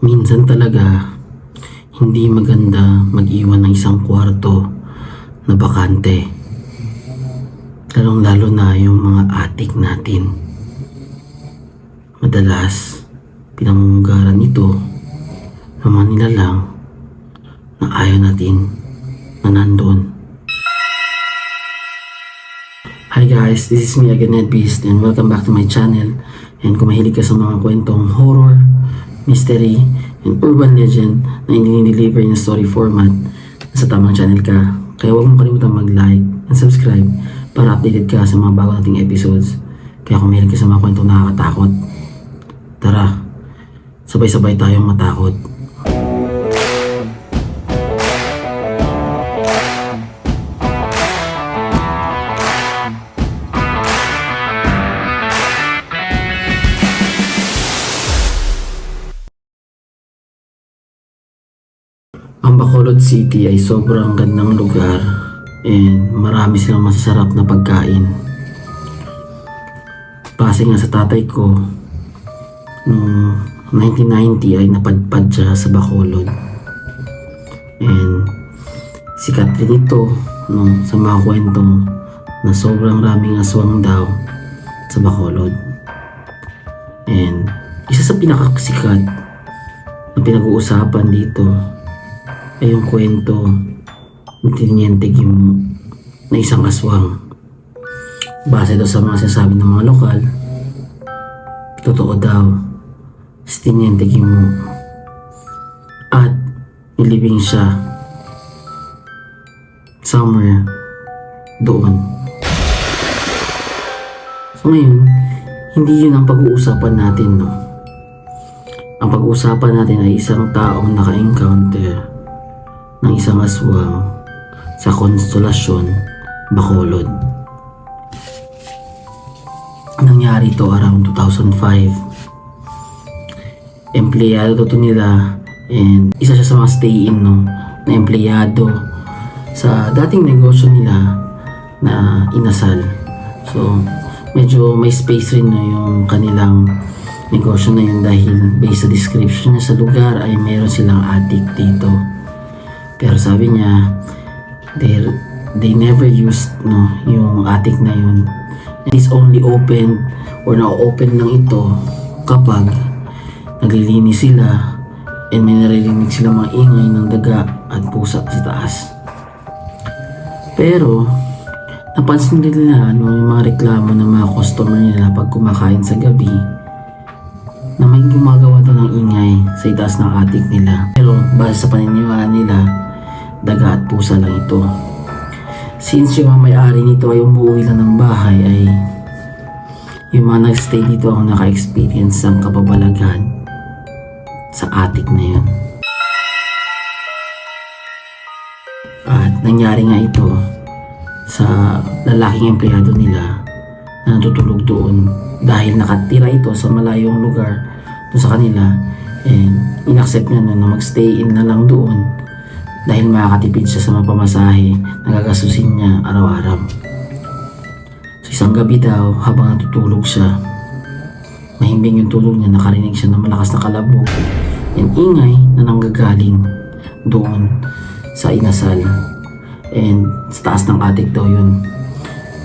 Minsan talaga, hindi maganda mag-iwan ng isang kwarto na bakante. Lalong lalo na yung mga atik natin. Madalas, pinamumugaran ito ng mga nilalang na ayaw natin na nandun. Hi guys, this is me again, Ed Beast, and welcome back to my channel. And kung mahilig ka sa mga kwentong horror, mystery, and urban legend na ini-deliver in story format, sa tamang channel ka. Kaya huwag mo kalimutan mag-like and subscribe para updated ka sa mga bago nating episodes. Kaya kung mahilig ka sa mga kwentong nakakatakot, tara, sabay-sabay tayong matakot. Ang Bacolod City ay sobrang gandang lugar and marami silang masasarap na pagkain. Base nga sa tatay ko, noong 1990 ay napadpad siya sa Bacolod. And sikat din ito no, sa mga kwento na sobrang raming aswang daw sa Bacolod. And isa sa pinakasikat na pinag-uusapan dito ay yung kwento ni Tiniente Gimo na isang aswang. Base daw sa mga sinasabi ng mga lokal, totoo daw si Tiniente Gimo. At nilibing siya somewhere doon. So ngayon, hindi yun ang pag-uusapan natin, no? Ang pag-uusapan natin ay isang taong naka-encounter ng isang aswang sa konstelasyon Bacolod. Nangyari ito around 2005. Empleyado to nila and isa siya sa mga stay-in no, na empleyado sa dating negosyo nila na inasal. So, medyo may space rin no, yung kanilang negosyo na yun dahil based sa description niya sa lugar ay meron silang attic dito. Pero sabi niya, they, they never used no, yung attic na yun. It's only open or na-open lang ito kapag naglilinis sila and may naririnig sila mga ingay ng daga at pusa sa taas. Pero, napansin nila ano, yung mga reklamo ng mga customer nila pag kumakain sa gabi na may gumagawa daw ng ingay sa itaas ng attic nila. Pero base sa paniniwala nila, daga at pusa lang ito. Since yung may-ari nito ay umuwi lang ng bahay ay yung mga nagstay dito ang naka-experience ng kababalaghan sa attic na yun. At nangyari nga ito sa lalaking empleyado nila na natutulog doon dahil nakatira ito sa malayong lugar doon sa kanila and inaccept niya na, na magstay in na lang doon dahil makakatipid siya sa mapamasahe na gagasusin niya araw-araw. So isang gabi daw habang natutulog siya mahimbing yung tulog niya nakarinig siya ng malakas na kalabog and ingay na nanggagaling doon sa inasal. And sa taas ng attic daw yun.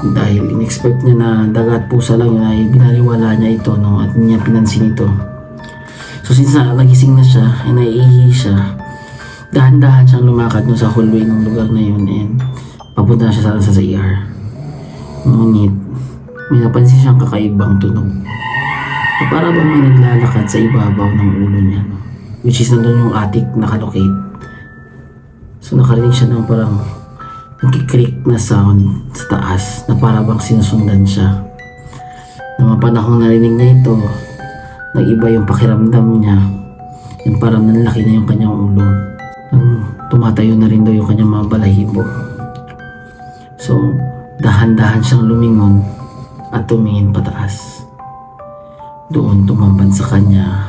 Dahil in-expect niya na dagat pusa lang yun ay binaliwala niya ito no, at niya pinansin ito. So since na, nagising na siya ay naiihi siya dahan-dahan siyang lumakad no, sa hallway ng lugar na yun and papunta siya sana sa CR ngunit may napansin siyang kakaibang tunog na para bang may naglalakad sa ibabaw ng ulo niya no? which is nandun yung attic nakalocate so nakarinig siya ng parang nagkikrik na sound sa taas na para bang sinusundan siya. Nang mga panahong narinig na ito, nag-iba yung pakiramdam niya. Yung parang nanlaki na yung kanyang ulo. Nang tumatayo na rin daw yung kanyang mga balahibo. So, dahan-dahan siyang lumingon at tumingin pataas. Doon tumamban sa kanya.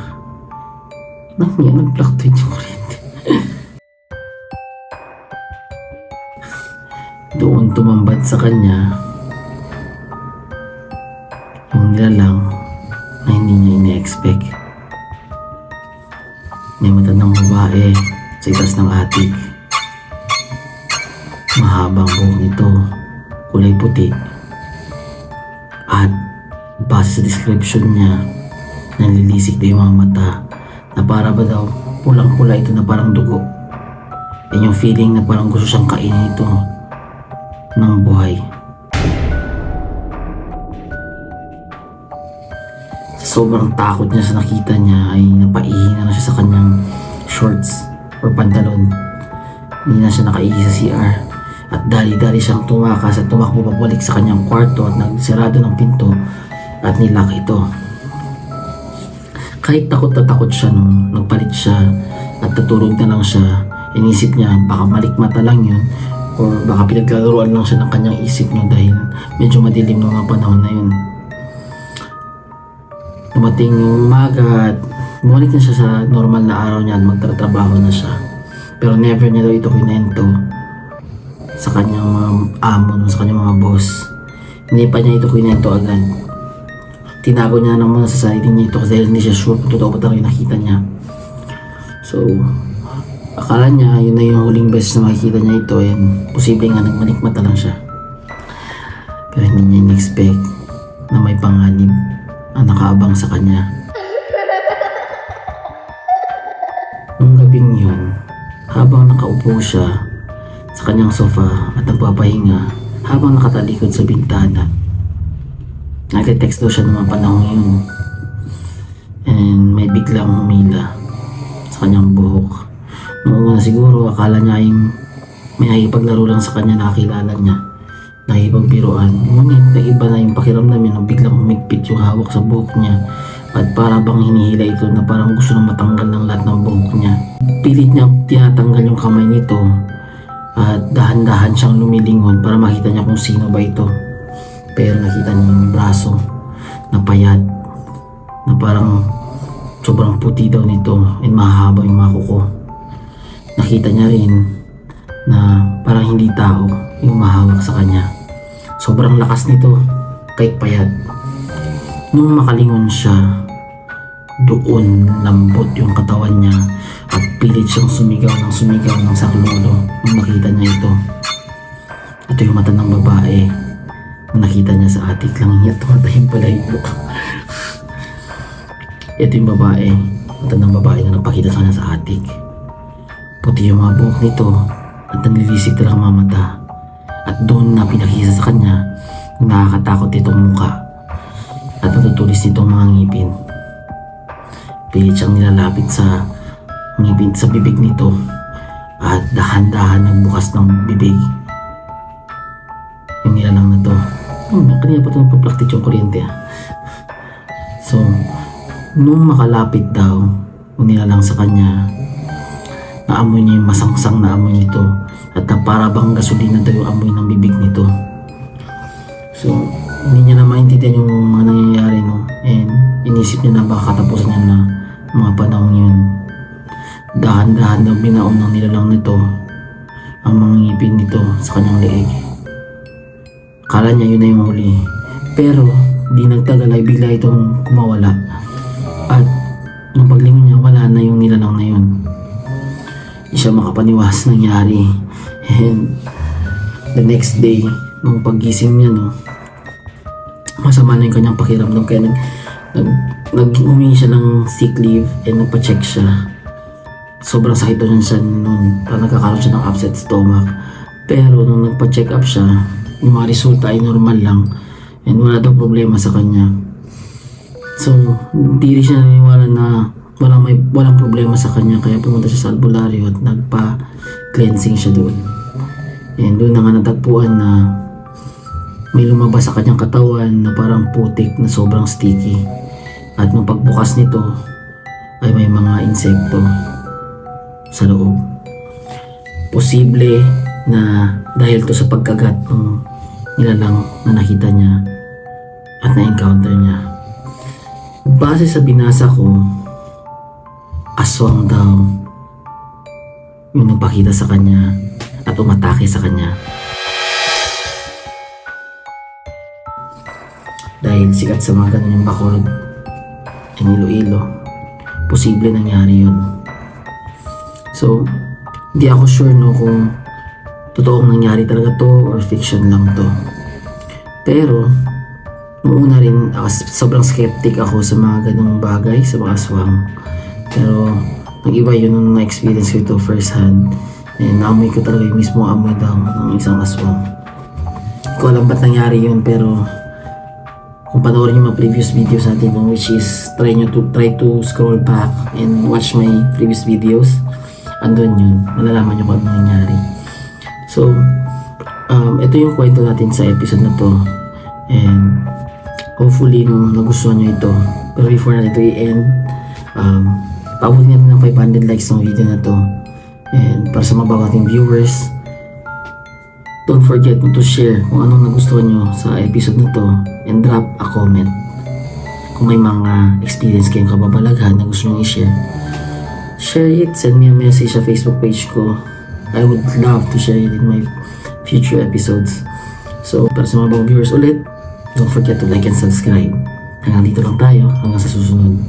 Nang yan, nag-fluctuate yung kuryente. doon tumambad sa kanya yung nilalang na hindi niya ine-expect. May matandang babae sa itas ng atik. Mahabang buhok nito, kulay puti. At base sa description niya, nanlilisik daw yung mga mata na para ba daw pulang-pula ito na parang dugo. Yan yung feeling na parang gusto siyang kainin ito ng buhay. Sobrang takot niya sa nakita niya ay napaihi na, na siya sa kanyang shorts or pantalon. Hindi na siya nakaihi sa CR. At dali-dali siyang tumakas at tumakbo pabalik sa kanyang kwarto at nagsarado ng pinto at nilak ito. Kahit takot na takot siya nung nagpalit siya at natulog na lang siya, inisip niya baka malikmata lang yun or baka pinaglalaroan lang siya ng kanyang isip niya dahil medyo madilim nung mga panahon na yun. Dumating yung umaga at bumalik na siya sa normal na araw niya at magtatrabaho na siya. Pero never niya daw ito kinento sa kanyang mga amo, sa kanyang mga boss. Hindi pa niya ito kinento agad. Tinago niya na muna sa sarili niya ito kasi hindi siya sure kung totoo ba talaga nakita niya. So, akala niya yun na yung huling beses na makikita niya ito and posible nga nagmanikmata lang siya. Pero hindi niya in-expect na may panganib ang nakaabang sa kanya. Habang nakaupo siya sa kanyang sofa at nagpapahinga habang nakatalikod sa bintana, nagte-text daw siya ng mga panahon yun. And may biglang humila sa kanyang buhok. Noong una siguro, akala niya ay may nakipaglaro lang sa kanya nakakilala niya. Nakipagbiruan. Ngunit naiba na yung pakiramdam niya biglang humigpit yung hawak sa buhok niya at para bang hinihila ito na parang gusto nang matanggal ng lahat ng buhok niya. Pilit niya tinatanggal yung kamay nito at dahan-dahan siyang lumilingon para makita niya kung sino ba ito. Pero nakita niya yung braso na payat na parang sobrang puti daw nito and mahaba yung mga kuko. Nakita niya rin na parang hindi tao yung mahawak sa kanya. Sobrang lakas nito kahit payat. Nung makalingon siya, doon lambot yung katawan niya at pilit siyang sumigaw ng sumigaw ng saklolo nung makita niya ito. Ito yung mata ng babae na nakita niya sa atik lang niya tumatahim pala yung buka. Ito yung babae, mata ng babae na napakita sa kanya sa atik. Puti yung mga buhok nito at nanlilisik talaga mga mata. At doon na pinakisa sa kanya nakakatakot itong muka at natutulis nitong mga ngipin. Pilit siyang nilalapit sa ngipin sa bibig nito at dahan-dahan nagbukas ng bibig. Yung nilalang na to. Hmm, kanina pa ito nagpa-practice yung kuryente ah. So, nung makalapit daw, nilalang sa kanya, naamoy niya yung masangsang na amoy nito at na para bang gasolina daw yung amoy ng bibig nito. So, hindi niya na maintindihan yung mga nangyayari no and inisip niya na baka katapusan niya na mga panahon yun. Dahan-dahan daw binaon ng nilalang nito ang mga ngipin nito sa kanyang leeg. Kala niya yun na yung huli. Pero, di nagtagal ay bigla itong kumawala. At nung paglingon niya, wala na yung nilalang na yun. Siya makapaniwas nangyari. And the next day, nung paggising niya, no, masama na yung kanyang pakiramdam kaya nag, nag, nag humingi siya ng sick leave and nagpa-check siya. Sobrang sakit niyan siya noon. Parang nagkakaroon siya ng upset stomach. Pero nung nagpa-check up siya, yung mga resulta ay normal lang and wala daw problema sa kanya. So, hindi rin siya naniniwala na walang, may, walang problema sa kanya kaya pumunta siya sa albularyo at nagpa-cleansing siya doon. And doon na nga natagpuan na may lumabas sa kanyang katawan na parang putik na sobrang sticky. At nung pagbukas nito ay may mga insekto sa loob. Posible na dahil to sa pagkagat ng nilalang na nakita niya at na-encounter niya. Base sa binasa ko, aswang daw yung nagpakita sa kanya at umatake sa kanya. Dahil sikat sa mga ganun yung Bacolod and Iloilo, posible nangyari yun. So, hindi ako sure no kung totoong nangyari talaga to or fiction lang to. Pero, nung una rin, ako, sobrang skeptic ako sa mga ganong bagay, sa mga aswang. Pero, nang iba yun nung na-experience ko ito first hand. And naamoy ko talaga yung mismo amoy daw ng isang aswang. Hindi ko alam ba't nangyari yun, pero kung panoorin yung mga previous videos natin no, which is try nyo to try to scroll back and watch my previous videos andun yun. Malalaman nyo kung ano nangyari. So um, ito yung kwento natin sa episode na to. And hopefully no, nagustuhan nyo ito. Pero before natin ito i-end um, paabutin natin ng 500 likes ng video na to. And para sa mga bago nating viewers Don't forget to share kung anong nagustuhan nyo sa episode na to and drop a comment. Kung may mga experience kayong kababalaghan na gusto nyo i-share, share it, send me a message sa Facebook page ko. I would love to share it in my future episodes. So, para sa mga bagong viewers ulit, don't forget to like and subscribe. Hanggang dito lang tayo, hanggang sa susunod.